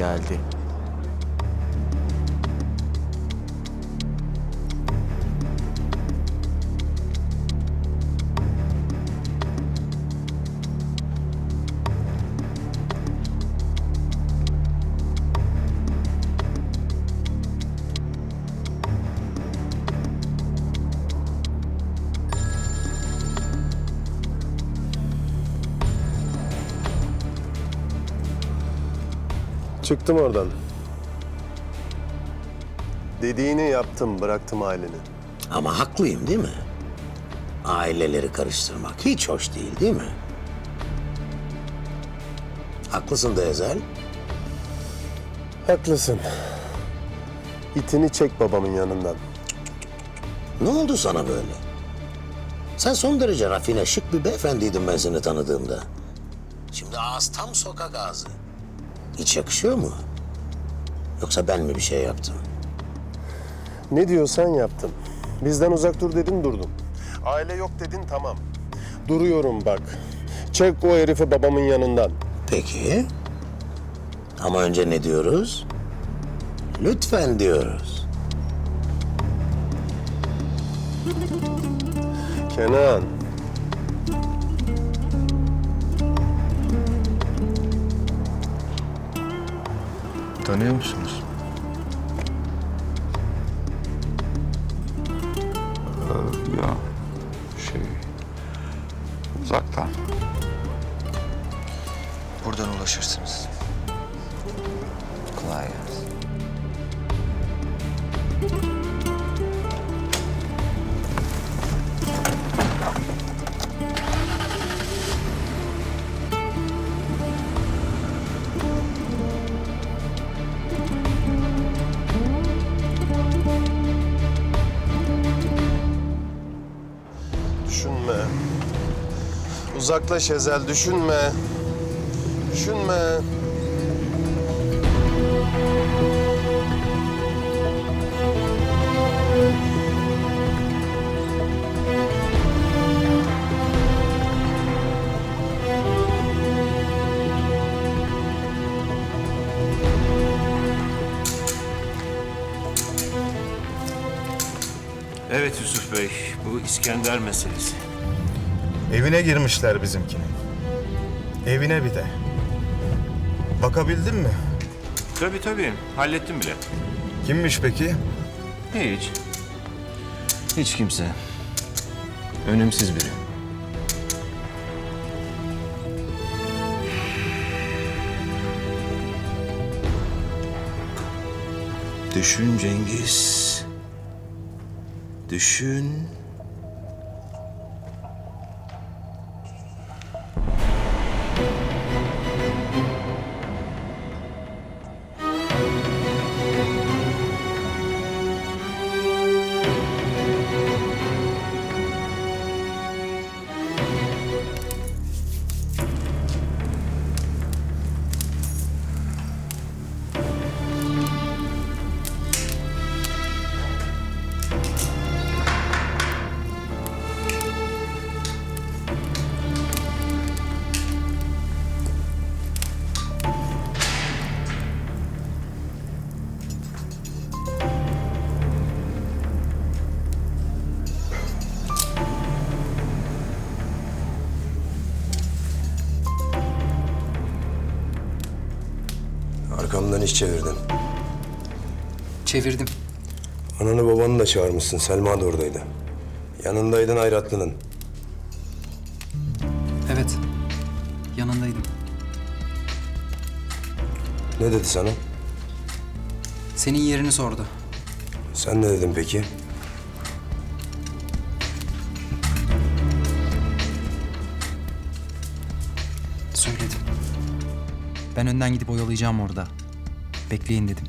geldi. Çıktım oradan. Dediğini yaptım, bıraktım aileni. Ama haklıyım değil mi? Aileleri karıştırmak hiç hoş değil değil mi? Haklısın da Ezel. Haklısın. İtini çek babamın yanından. Ne oldu sana böyle? Sen son derece rafine, şık bir beyefendiydin ben seni tanıdığımda. Şimdi ağız tam sokak ağzı. Hiç yakışıyor mu? Yoksa ben mi bir şey yaptım? Ne diyorsan yaptım. Bizden uzak dur dedin durdum. Aile yok dedin tamam. Duruyorum bak. Çek o herifi babamın yanından. Peki. Ama önce ne diyoruz? Lütfen diyoruz. Kenan. Tanıyor musunuz? Ee, ya şey uzaktan. Buradan ulaşırsınız. Uzaklaş Ezel, düşünme. Düşünme. Evet Yusuf Bey, bu İskender meselesi. Evine girmişler bizimkinin. Evine bir de. Bakabildin mi? Tabii tabii, hallettim bile. Kimmiş peki? Hiç. Hiç kimse. Önemsiz biri. Düşün Cengiz. Düşün. Arkamdan iş çevirdin. Çevirdim. Ananı babanı da çağırmışsın. Selma da oradaydı. Yanındaydın Hayratlı'nın. Evet. Yanındaydım. Ne dedi sana? Senin yerini sordu. Sen ne dedin peki? Söyledim. Ben önden gidip oyalayacağım orada. Bekleyin dedim.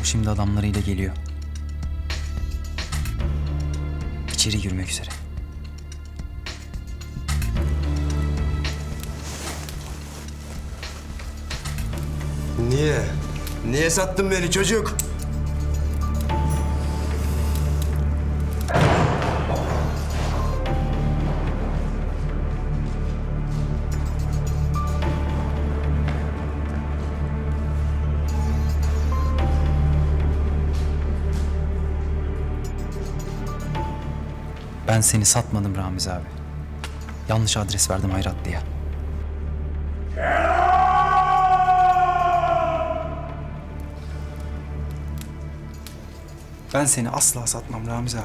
O şimdi adamlarıyla geliyor. İçeri girmek üzere. Niye? Niye sattın beni çocuk? Ben seni satmadım Ramiz abi. Yanlış adres verdim Hayratlı'ya. Ben seni asla satmam Ramiz abi.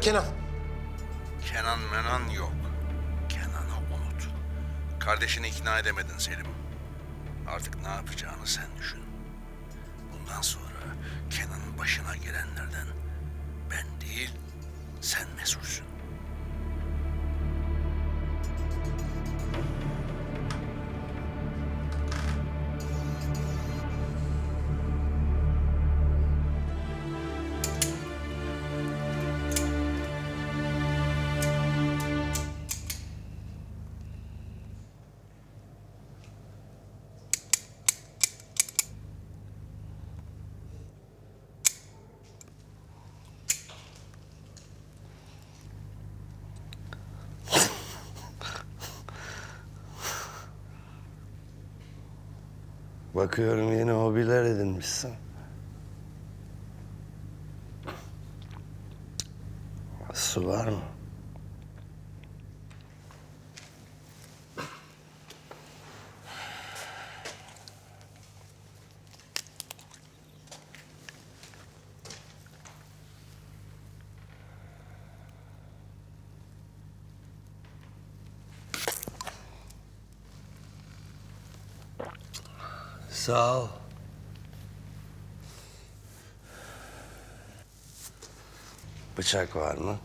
Alo Kenan. Kenan Menan yok. Kenan'ı unut. Kardeşini ikna edemedin Selim. Artık ne yapacağını sen düşün. Bundan sonra Kenan'ın başına gelenlerden ben değil, sen mesulsün. Bakıyorum yeni hobiler edinmişsin. Su var mı? Sağ ol. Bıçak var mı?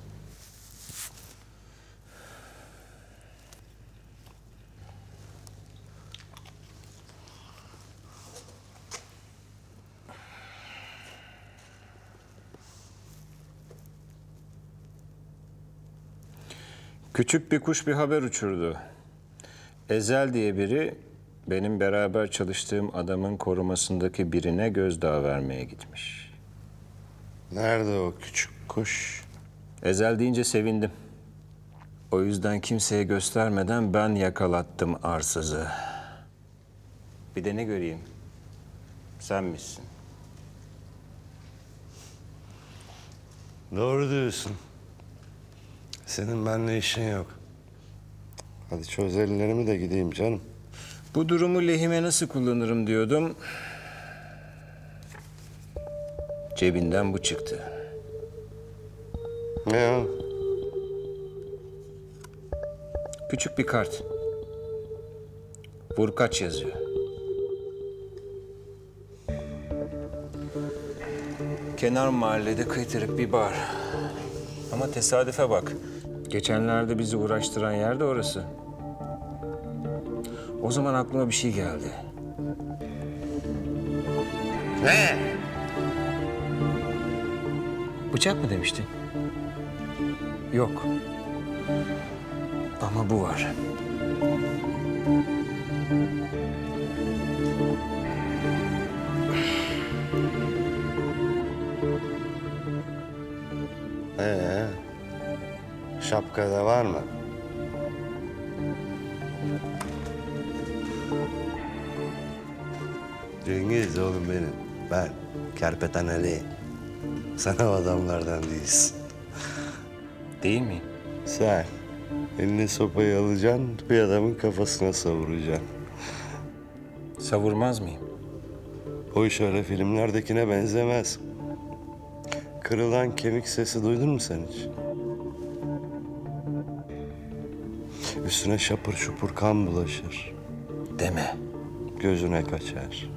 Küçük bir kuş bir haber uçurdu. Ezel diye biri benim beraber çalıştığım adamın korumasındaki birine gözdağı vermeye gitmiş. Nerede o küçük kuş? Ezel deyince sevindim. O yüzden kimseye göstermeden ben yakalattım arsızı. Bir de ne göreyim? Sen misin? Doğru diyorsun. Senin benimle işin yok. Hadi çöz ellerimi de gideyim canım. Bu durumu lehime nasıl kullanırım diyordum. Cebinden bu çıktı. Ne o? Küçük bir kart. Vurkaç yazıyor. Kenar mahallede kıytırık bir bar. Ama tesadüfe bak. Geçenlerde bizi uğraştıran yer de orası. O zaman aklıma bir şey geldi. Ne? Bıçak mı demiştin? Yok. Ama bu var. Ee, şapkada var mı? Cengiz oğlum benim. Ben Kerpeten Ali. Sen o adamlardan değilsin. Değil miyim? Sen eline sopayı alacaksın, bir adamın kafasına savuracaksın. Savurmaz mıyım? O iş öyle filmlerdekine benzemez. Kırılan kemik sesi duydun mu sen hiç? Üstüne şapır şupur kan bulaşır. Deme. Gözüne kaçar.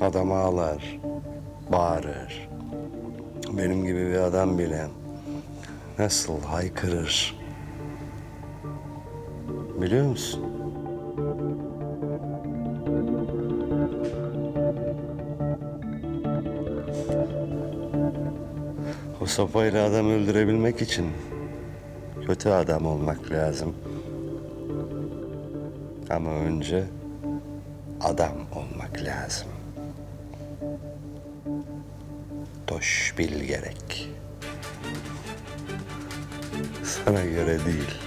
Adam ağlar, bağırır. Benim gibi bir adam bile nasıl haykırır. Biliyor musun? O sopayla adam öldürebilmek için kötü adam olmak lazım. Ama önce adam olmak lazım. Toş bil gerek. Sana göre değil.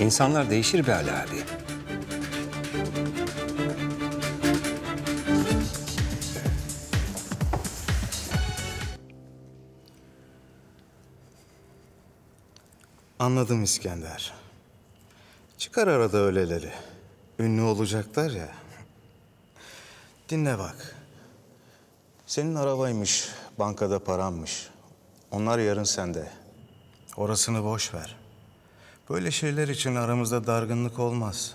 İnsanlar değişir be Ali abi. Anladım İskender. Çıkar arada öyleleri. Ünlü olacaklar ya. Dinle bak. Senin arabaymış, bankada paranmış. Onlar yarın sende. Orasını boş ver. Böyle şeyler için aramızda dargınlık olmaz.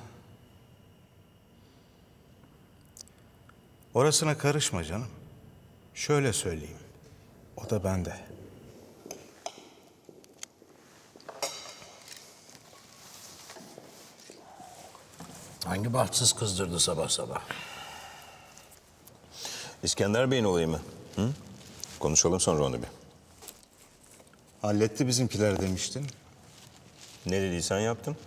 Orasına karışma canım. Şöyle söyleyeyim. O da bende. Hangi bahtsız kızdırdı sabah sabah? İskender Bey'in olayı mı? Hı? Konuşalım sonra onu bir. Halletti bizimkiler demiştin. Ne dediysen yaptım.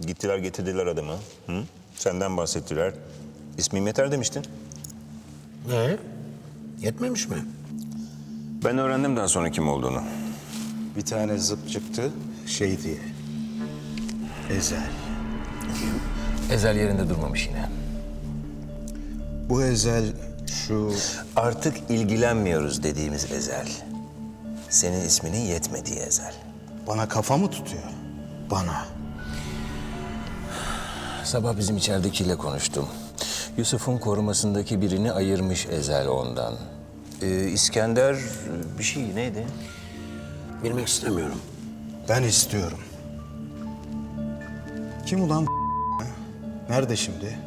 Gittiler getirdiler adamı. Hı? Senden bahsettiler. İsmim yeter demiştin. Ne? Yetmemiş mi? Ben öğrendim daha sonra kim olduğunu. Bir tane zıp çıktı şey diye. Ezel. Ezel yerinde durmamış yine. Bu Ezel şu Artık ilgilenmiyoruz dediğimiz Ezel. Senin isminin yetmediği Ezel. bana kafa mı tutuyor? Bana. Sabah bizim içeridekiyle konuştum. Yusuf'un korumasındaki birini ayırmış Ezel ondan. Ee, İskender bir şey neydi? Bilmek istemiyorum. Ben istiyorum. Kim ulan? Nerede şimdi?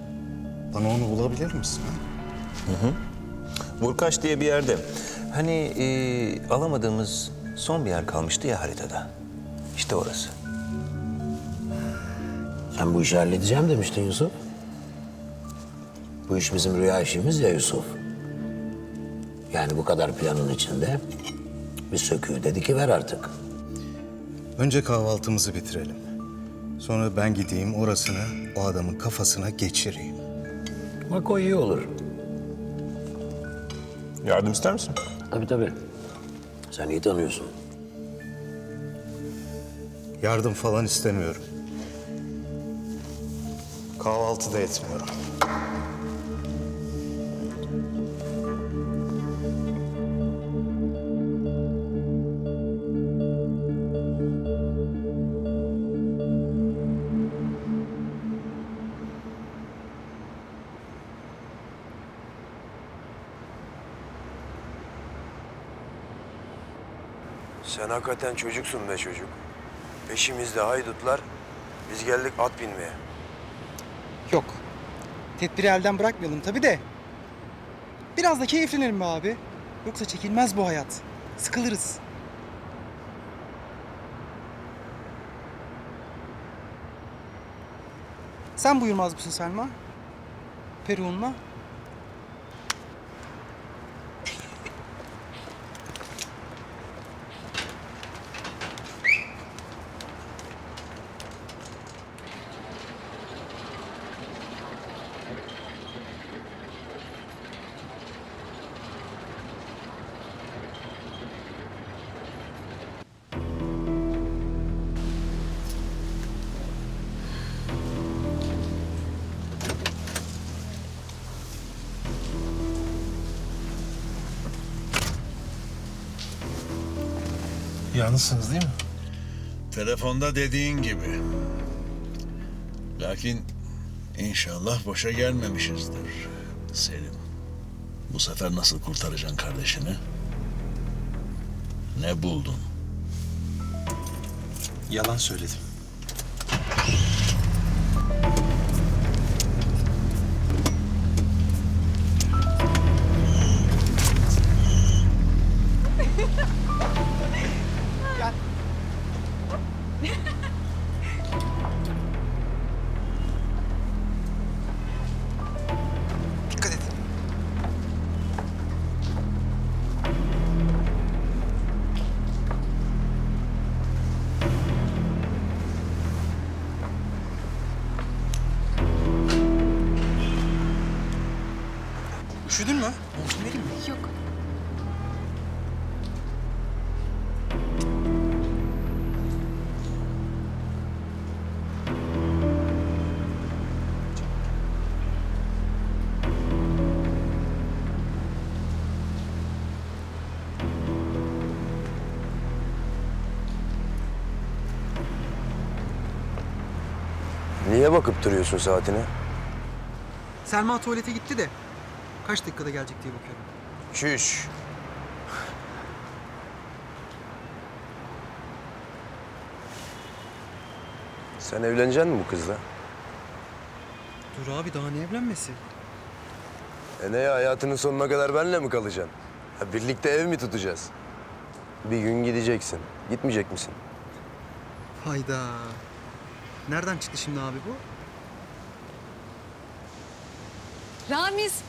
Bana onu bulabilir misin? ha? Vurkaç diye bir yerde. Hani e, alamadığımız son bir yer kalmıştı ya haritada. İşte orası. Sen bu işi halledeceğim demiştin Yusuf. Bu iş bizim rüya işimiz ya Yusuf. Yani bu kadar planın içinde bir söküğü dedi ki ver artık. Önce kahvaltımızı bitirelim. Sonra ben gideyim orasını o adamın kafasına geçireyim. Bak o iyi olur. Yardım ister misin? Tabii tabii. Sen iyi tanıyorsun. Yardım falan istemiyorum. Kahvaltı da etmiyorum. Hakikaten çocuksun be çocuk. Peşimizde haydutlar. Biz geldik at binmeye. Yok. Tedbiri elden bırakmayalım tabii de. Biraz da keyiflenelim be abi. Yoksa çekilmez bu hayat. Sıkılırız. Sen buyurmaz mısın Selma? Peruğunla. Yalnızsınız değil mi? Telefonda dediğin gibi. Lakin inşallah boşa gelmemişizdir Selim. Bu sefer nasıl kurtaracaksın kardeşini? Ne buldun? Yalan söyledim. Üşüdün mü? Montunu vereyim mi? Yok. Niye bakıp duruyorsun saatine? Selma tuvalete gitti de kaç dakikada gelecek diye bakıyorum. Çüş. Sen evlenecek misin bu kızla? Dur abi daha ne evlenmesi? E ne ya hayatının sonuna kadar benle mi kalacaksın? Ha, birlikte ev mi tutacağız? Bir gün gideceksin. Gitmeyecek misin? Hayda. Nereden çıktı şimdi abi bu? Ramiz.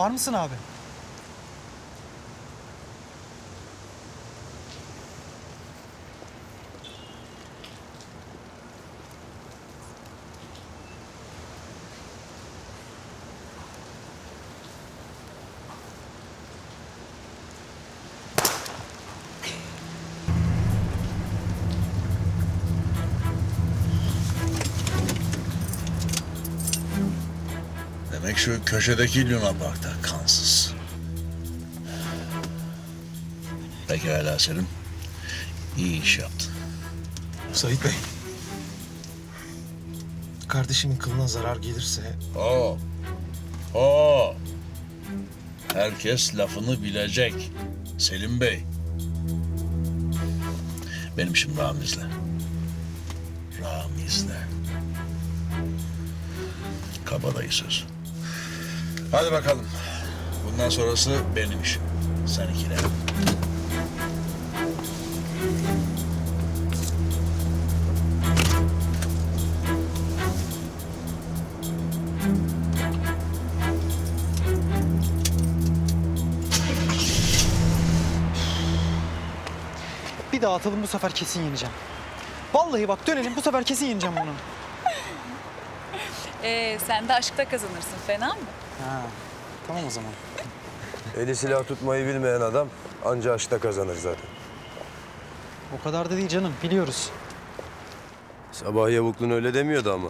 Var mısın abi? Demek şu köşedeki Luna Park'ta kansız. Pekala Selim. İyi iş yaptın. Sait Bey. Kardeşimin kılına zarar gelirse Oo. Oo. Herkes lafını bilecek. Selim Bey. Benim işim Ramiz'le. Ramiz'le. Kabadayı söz. Hadi bakalım. Bundan sonrası benim işim. Seninkiler. Bir daha atalım bu sefer kesin yeneceğim. Vallahi bak dönelim bu sefer kesin yeneceğim bunu. Ee, sen de aşkta kazanırsın. Fena mı? Ha, tamam o zaman. Eli silah tutmayı bilmeyen adam anca aşkta kazanır zaten. O kadar da değil canım biliyoruz. Sabah yavuklun öyle demiyordu ama.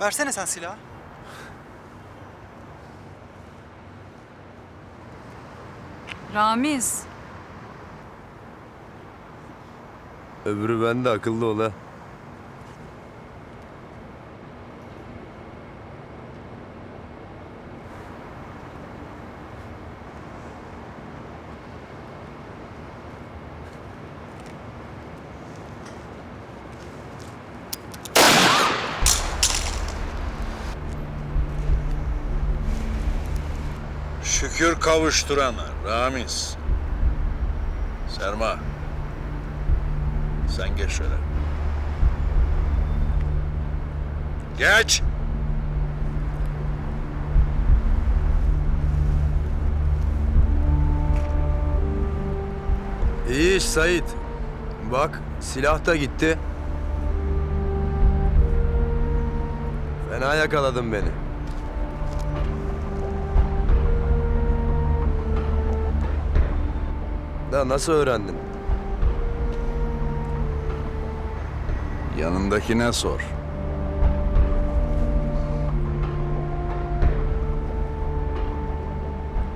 Versene sen silahı. Ramiz. Öbürü bende akıllı ol ha. Şükür kavuşturana Ramiz. Serma. Sen geç şöyle. Geç. İyi iş Sait. Bak silah da gitti. Fena yakaladın beni. Da nasıl öğrendin? Yanındakine sor.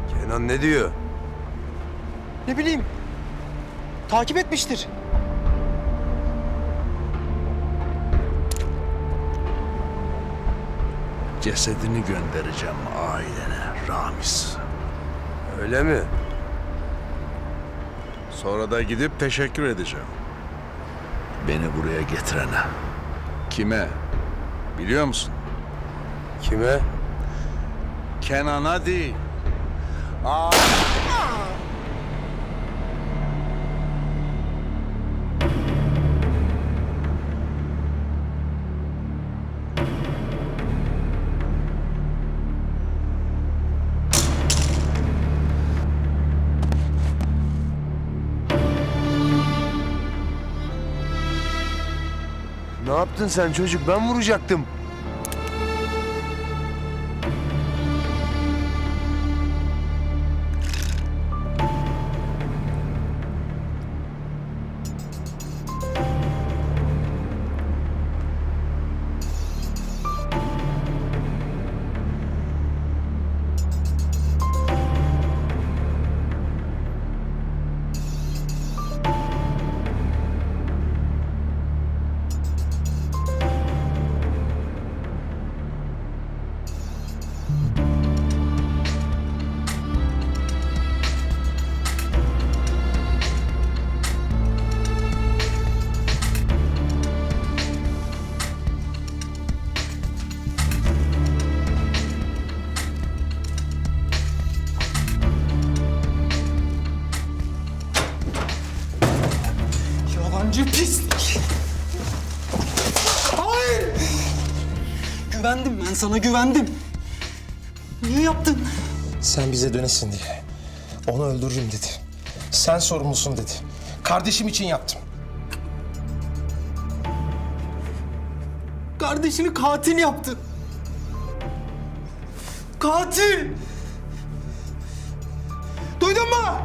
Kenan ne diyor? Ne bileyim. Takip etmiştir. Cesedini göndereceğim ailene Ramiz. Öyle mi? Sonra da gidip teşekkür edeceğim. Beni buraya getirene. Kime? Biliyor musun? Kime? Kenan'a değil. Aa, Ne yaptın sen çocuk? Ben vuracaktım. Sana güvendim. Niye yaptın? Sen bize dönesin diye. Onu öldürürüm dedi. Sen sorumlusun dedi. Kardeşim için yaptım. Kardeşini katil yaptın. Katil! Duydun mu?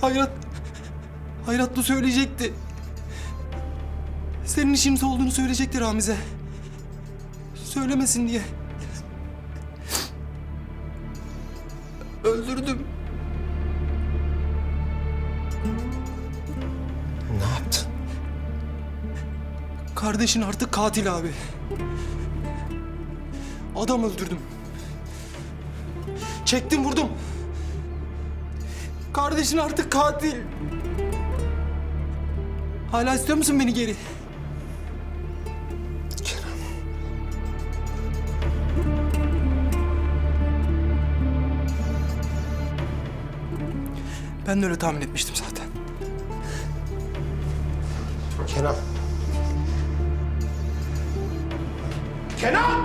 Hayrat... Hayrat bu söyleyecekti. Senin işin olduğunu söyleyecekti Ramiz'e. Söylemesin diye. Öldürdüm. Ne yaptın? Kardeşin artık katil abi. Adam öldürdüm. Çektim vurdum. Kardeşin artık katil. Hala istiyor musun beni geri? Ben de öyle tahmin etmiştim zaten. Kenan. Kenan!